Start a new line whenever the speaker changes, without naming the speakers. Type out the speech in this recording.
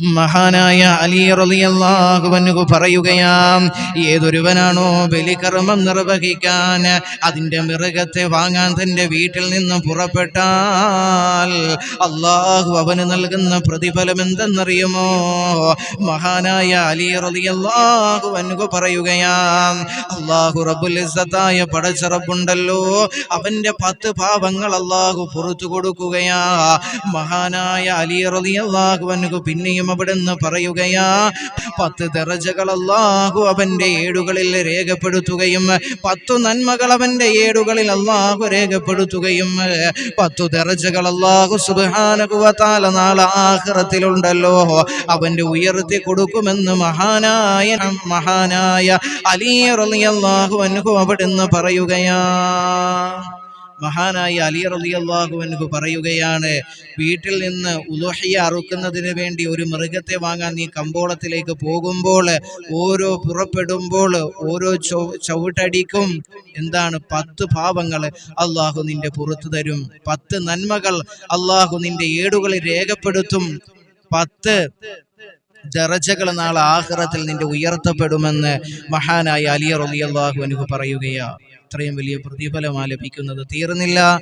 മഹാനായ അലി റളിയല്ലാഹുവൻഹു പറയുകയാം ഏതൊരുവനാണോ ബലികർമ്മം നിർവഹിക്കാൻ അതിന്റെ മൃഗത്തെ വാങ്ങാൻ തന്റെ വീട്ടിൽ നിന്ന് പുറപ്പെട്ടാൽ അള്ളാഹു അവന് നൽകുന്ന പ്രതിഫലം എന്തെന്നറിയുമോ? മഹാനായ അലി റളിയല്ലാഹുവൻഹു പറയുകയാം അള്ളാഹു റബ്ബുൽ ഇസ്സത്തായ പടച്ച അവന്റെ പത്ത് പാപങ്ങൾ അള്ളാഹു പുറത്തു കൊടുക്കുകയാ. മഹാനായ അലി റളിയല്ലാഹുവൻഹു പിന്നെയും അവിടുന്ന് പറയുകയാ പത്ത് ദറജകൾ അള്ളാഹു അവന്റെ ഏടുകളിൽ രേഖപ്പെടുത്തുകയും പത്തു നന്മകൾ അവന്റെ ഏടുകളിൽ അള്ളാഹു രേഖപ്പെടുത്തുകയും പത്തു ദറജകൾ അള്ളാഹു സുബാനകുവത്താല നാളെ ആഹ്റത്തിലുണ്ടല്ലോ അവന്റെ ഉയർത്തി കൊടുക്കുമെന്ന് മഹാനായ മഹാനായ അലി റളിയല്ലാഹു അൻഹു അവിടുന്ന് പറയുകയാ. മഹാനായ അലി റളിയല്ലാഹു അൻഹു പറയുകയാണ് വീട്ടിൽ നിന്ന് ഉലുഹിയ അറുക്കുന്നതിന് വേണ്ടി ഒരു മൃഗത്തെ വാങ്ങാൻ നീ കമ്പോളത്തിലേക്ക് പോകുമ്പോൾ ഓരോ പുറപ്പെടുമ്പോൾ ഓരോ ചവിട്ടടിക്കും. എന്താണ്? പത്ത് പാപങ്ങൾ അള്ളാഹു നിന്റെ പുറത്തു തരും. പത്ത് നന്മകൾ അള്ളാഹു നിന്റെ ഏടുകളിൽ രേഖപ്പെടുത്തും. പത്ത് ദറജകൾ നാളെ ആഹ്റത്തിൽ നിന്റെ ഉയർത്തപ്പെടുമെന്ന് മഹാനായ അലി റളിയല്ലാഹു അൻഹു പറയുകയാ. ഇത്രയും വലിയ പ്രതിഫലമാണ് ലഭിക്കുന്നത് തീർന്നില്ല.